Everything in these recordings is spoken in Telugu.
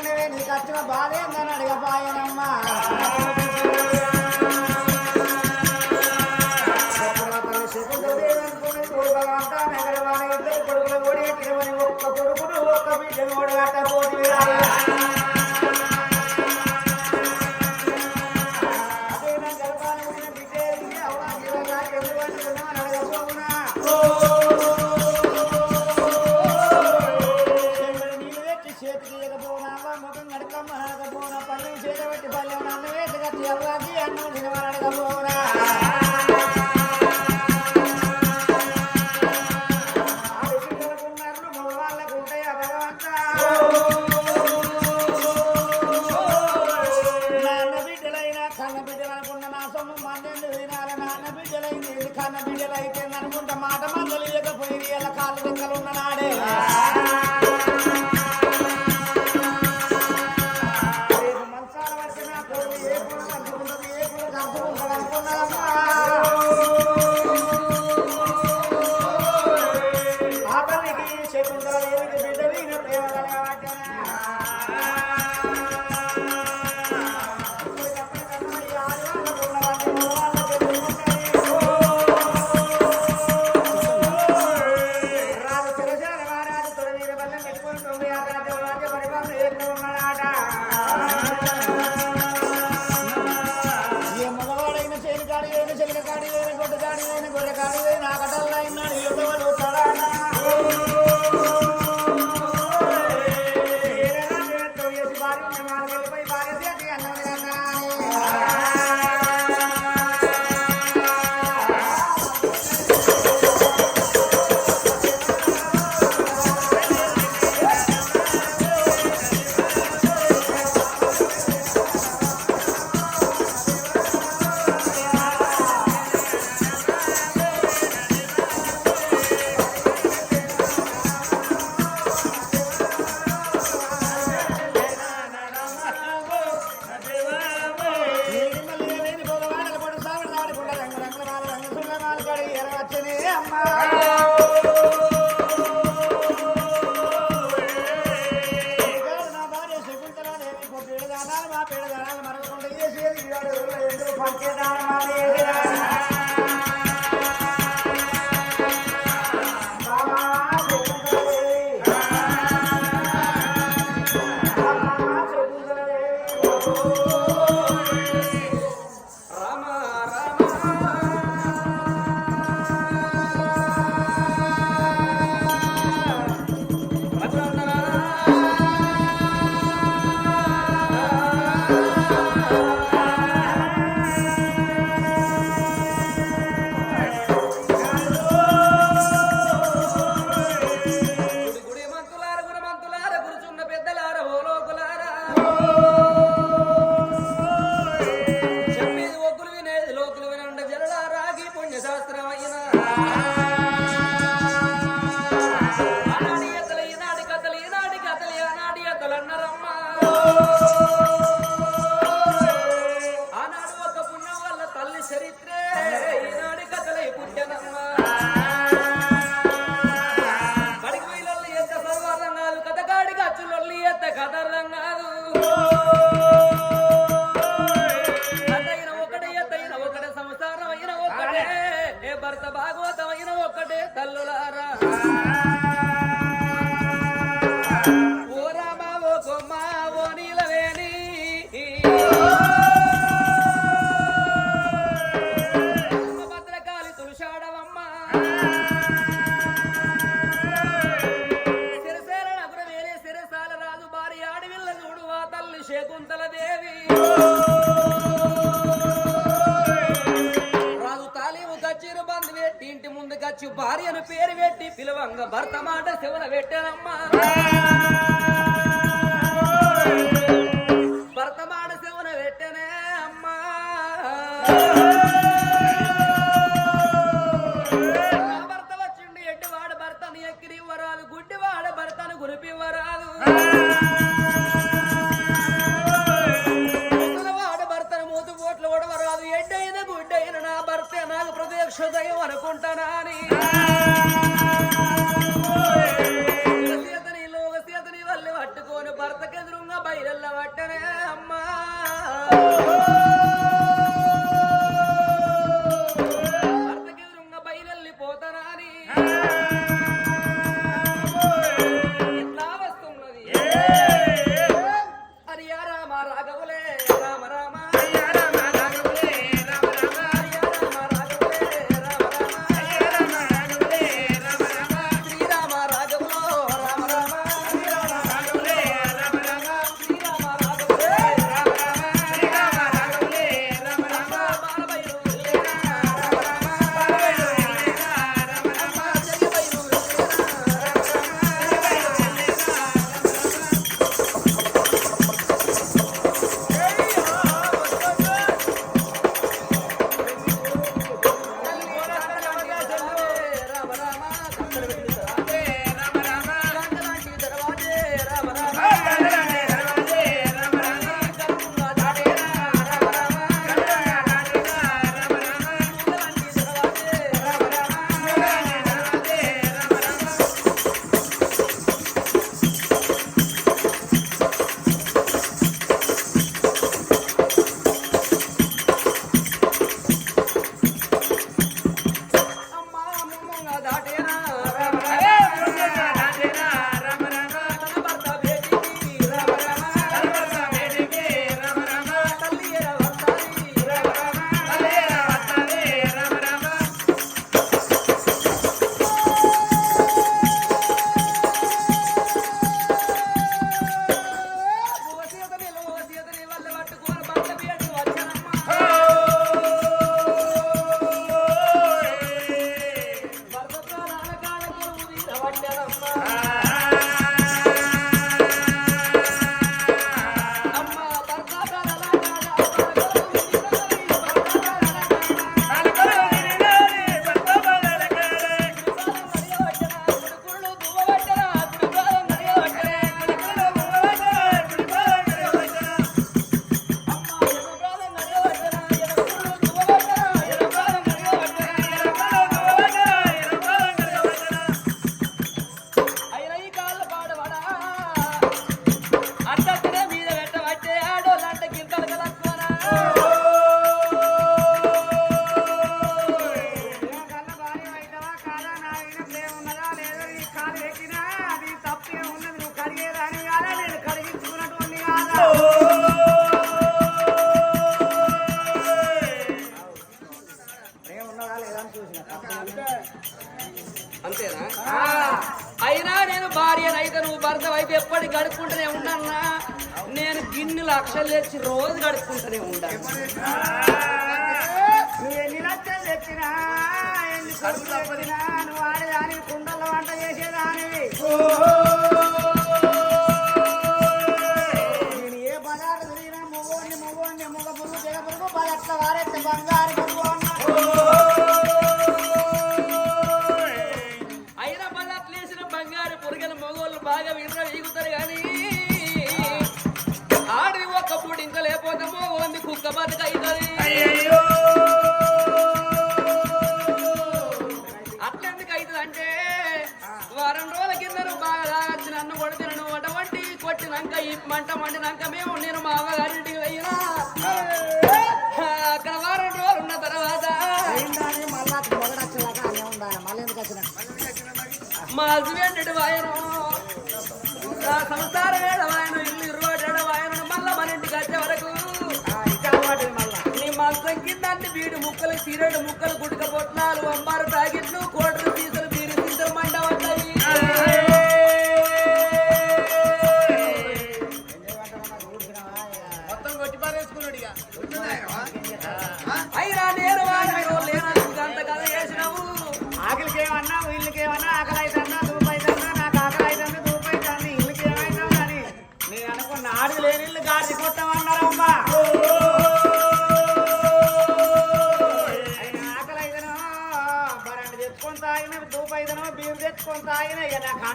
ఉన్నదే నీకు వచ్చిన బాధ ఏందని అడగపాయనమ్మా ఇద్దరు కొడుకులు కూడా ఒక్క కొడుకుడు ఒక్క బిడ్డను కూడా ఉంట మాట మందలు ఇయ్యకపోయి ఎలా కాలు దొక్కలు ఉన్ననా Mama. లక్షలు తెచ్చి రోజు గడుపుకుంటూనే ఉండాలి. నువ్వు ఎన్ని లక్షలు తెచ్చినా ఎన్ని కడుపులు తెచ్చినా నువ్వు ఆడేదానికి కుండల వంట చేసేదానివి. మా హస్బెండ్ ఇల్లు మన ఇంటికి వచ్చే వరకు వీడు ముక్కలు సిరేడు ముక్కలు గుడిక పొట్లాలు అంబారు ప్యాకెట్లు కోటలు తీసుకు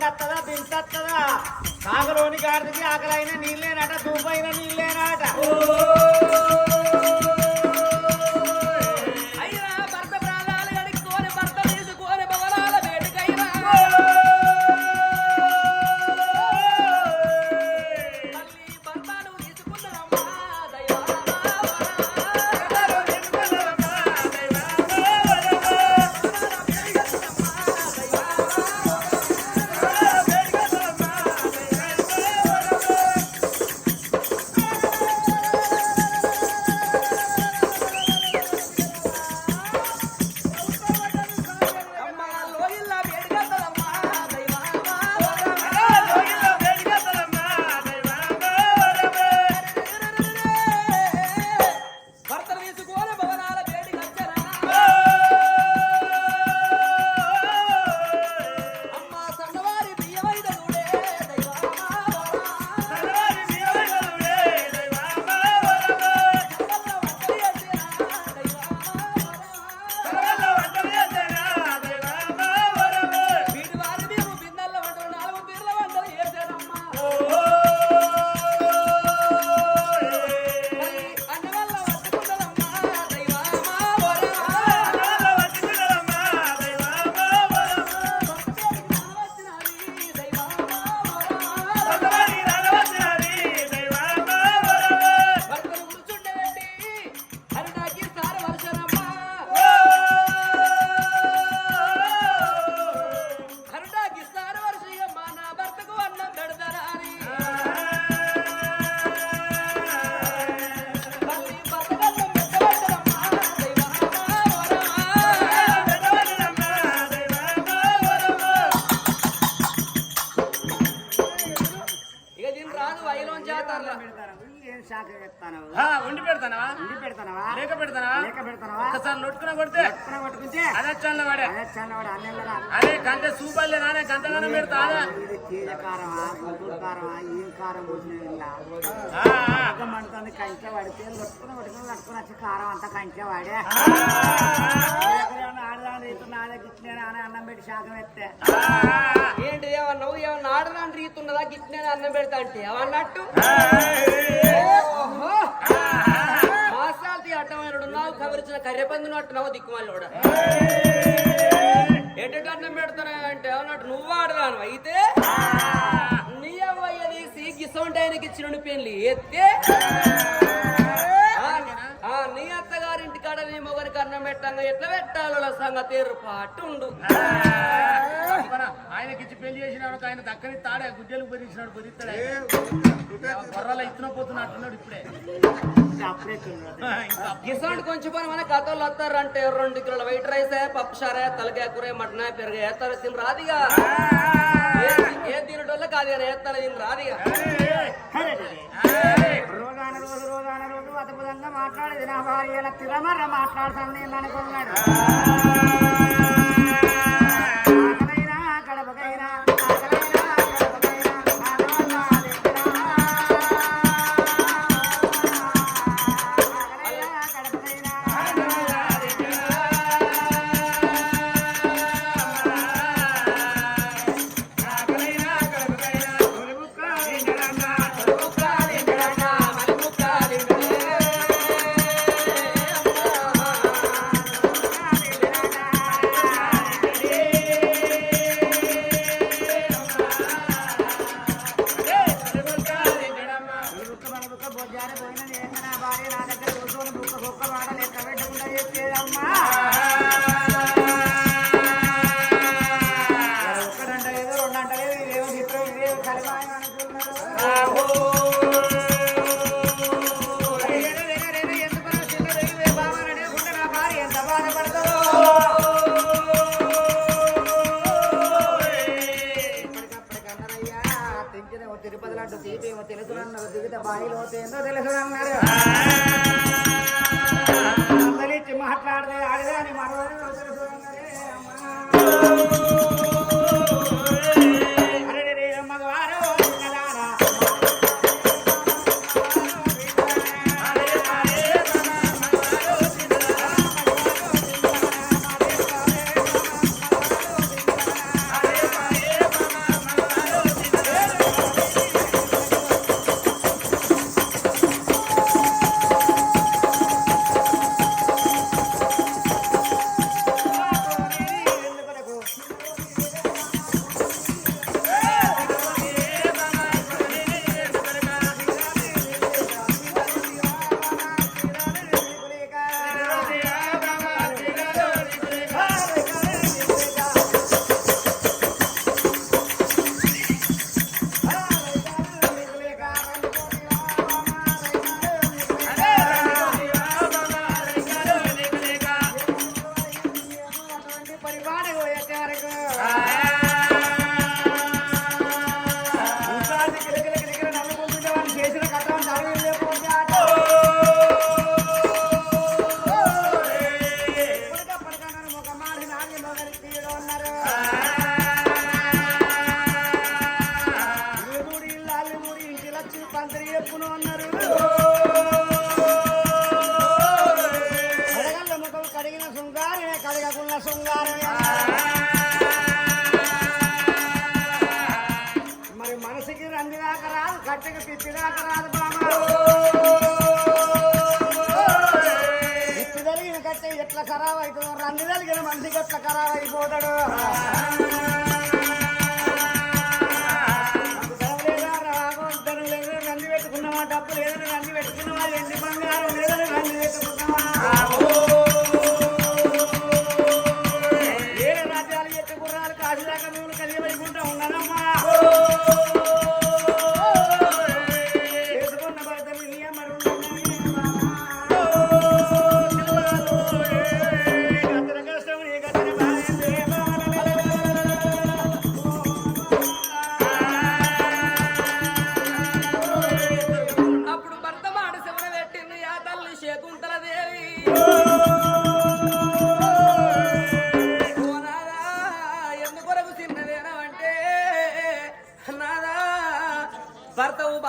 తాగిన ఇక దించత్తదా కాకలోని గాడికి ఆకలైన నీళ్ళేనట దుబ్బైన నీళ్ళేనట. వండి పెడతానా ఉండి పెడతానవా? లేక పెడతానా లేక పెడతానవా? ఒకసారి నొట్టుకున్న కొడితే ఎక్కడ పట్టుకుంటే అదే చాల వాడే. అదే చల్లవాడు అన్నెల్లరా అదే గంట సూపర్లే నానే గంటగానే పెడతానా ఇది తీయ కారమా గుంటూరు కారమా ఏం కారం పోసిన ఇలా? మండుతుంది కంచె వాడితే లొట్టుకుని కట్టుకుని వచ్చి కారం అంతా కంచె వాడే. ఆడదాని రీతి నా దగ్గర ఇచ్చినా అని అన్నం పెట్టి శాఖం ఎత్తే. ఏంటి ఏమన్నా నువ్వు ఏమన్నా ఆడదాని రీతున్నదా గిట్నే అన్నం పెడతా అంటే అవన్నట్టు ఓహో. అడ్డమైనడున్నావు అడ్డమైనడు నావు కవరించిన కర్రెపంది నట్టు నవ్వు దిక్కుమాలి ఎటు అన్నం పెడతానా అంటే అన్నట్టు నువ్వు ఆడదాను అయితే నీ అవ్వయ్య తీసి గిసొంటి ఆయనకి ఇచ్చిన పెళ్ళి ఎత్తే నీ అత్త కాడ నీ మొగరికి అన్నం పెట్టంగా ఎట్లా పెట్టాలో సంగతి ఏర్పాటు ఉండు ఆయనకి ఇచ్చి పెళ్ళి చేసినాడు ఆయన దక్కని తాడే గుడ్డలు బెదిరించినాడు బెదిరిస్తాడు బొర్రలో ఇచ్చిన పోతున్నట్టున్నాడు ఇప్పుడే. గిసోంటి కొంచెం పని మన కథలు వస్తారంటే రెండు కిలోల వైట్ రైస్ పప్పు సారే తలకాయ కూర మటన పెరుగు వేస్తారు. రాదిగా ఏ- ఏ తినటోళ్ళకి అది వేస్తారు తిని రాదిగా రోజాన రోజు రోజాన రోజు అద్భుతంగా మాట్లాడేది నా భార్య తిరమర్ర మాట్లాడుతాను అనుకున్నాడు. ఏమో తెలుసునన్నారు దిగితే బాయిలో ఏందో తెలుసునన్నారు మాట్లాడదే. తెలిగిన మంది గట్ల ఖరారైపోతాడు రండి పెట్టుకున్నామా డబ్బు లేదని రండి పెట్టుకున్నామా ఎన్ని బంగారం లేదని రండి పెట్టుకున్నామా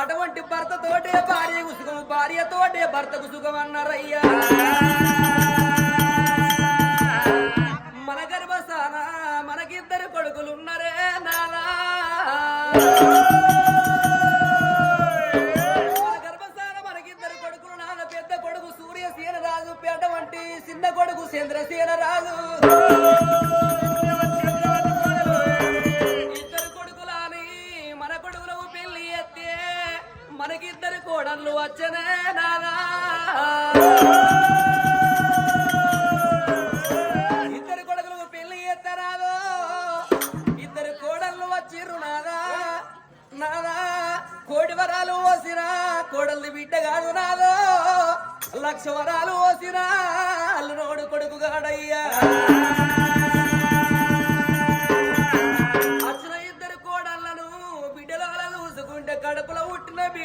అటువంటి భర్తతోటే భార్యకు సుఖము భార్యతోటే భర్తకు సుఖం అన్నారయ్యా మన గర్భసాన మనకిద్దరు కొడుకులు ఉన్నారే నానా కొడుకు సూర్యసేన రాజు పేట వంటి చిన్న కొడుకు చంద్రసేన రాజు. వచ్చనే నారా ఇద్దరు కొడుకులు పెళ్ళి ఎత్తరాదో ఇద్దరు కోడళ్ళు వచ్చిర్రు నాదా నాదా కోటి వరాలు ఓసిరా కోడల్ని బిడ్డ కాదు నాదో. లక్ష వరాలు ఓసిరా అల్లునోడు కొడుకు కాడయ్యా.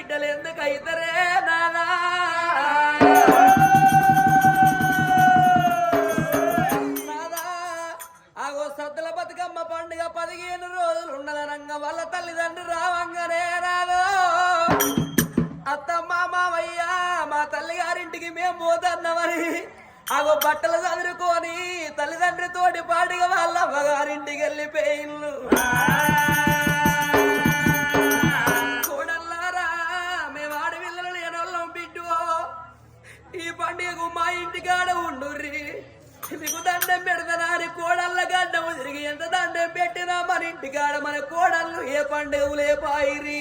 బిడ్డలు ఎందుకు నానా ఆగో సద్దుల బతుకమ్మ పండుగ పదిహేను రోజులు ఉన్నదనంగ వాళ్ళ తల్లిదండ్రి రావంగనే రాదు అత్తమ్మ మామయ్య మా తల్లి గారింటికి మేము పోతున్నామని ఆగో బట్టలు చదువుకొని తల్లిదండ్రి తోటి పాటిగా వాళ్ళ అమ్మగారింటికి వెళ్ళిపోయిన్లు నీకు దండం పెడతానని కోడళ్ళ గడ్డము తిరిగి ఎంత దండం పెట్టినా మన ఇంటికాడ మన కోడళ్ళు ఏ పండుగ లేపాయిరి?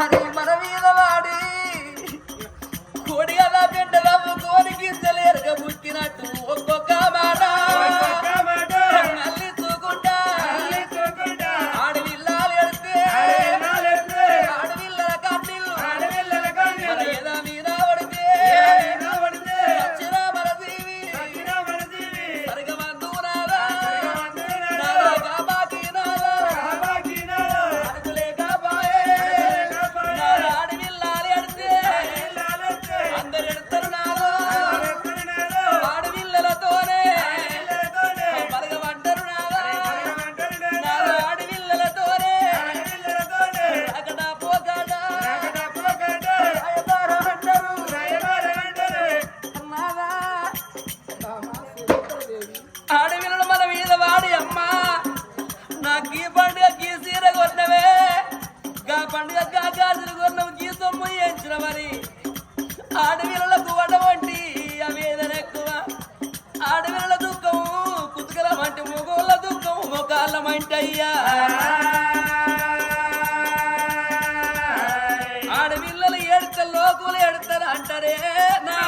हरे చేయించిన మరి. ఆడవిలకు వంటి అవేదన ఎక్కువ. ఆడవిల దుఃఖము కుతుకల వంటి మొగోళ్ళ దుఃఖము మొగాళ్ళ మంటి అయ్యా. ఆడవిల్లలు ఏడుత లోకులు ఏడుతారు అంటారే నా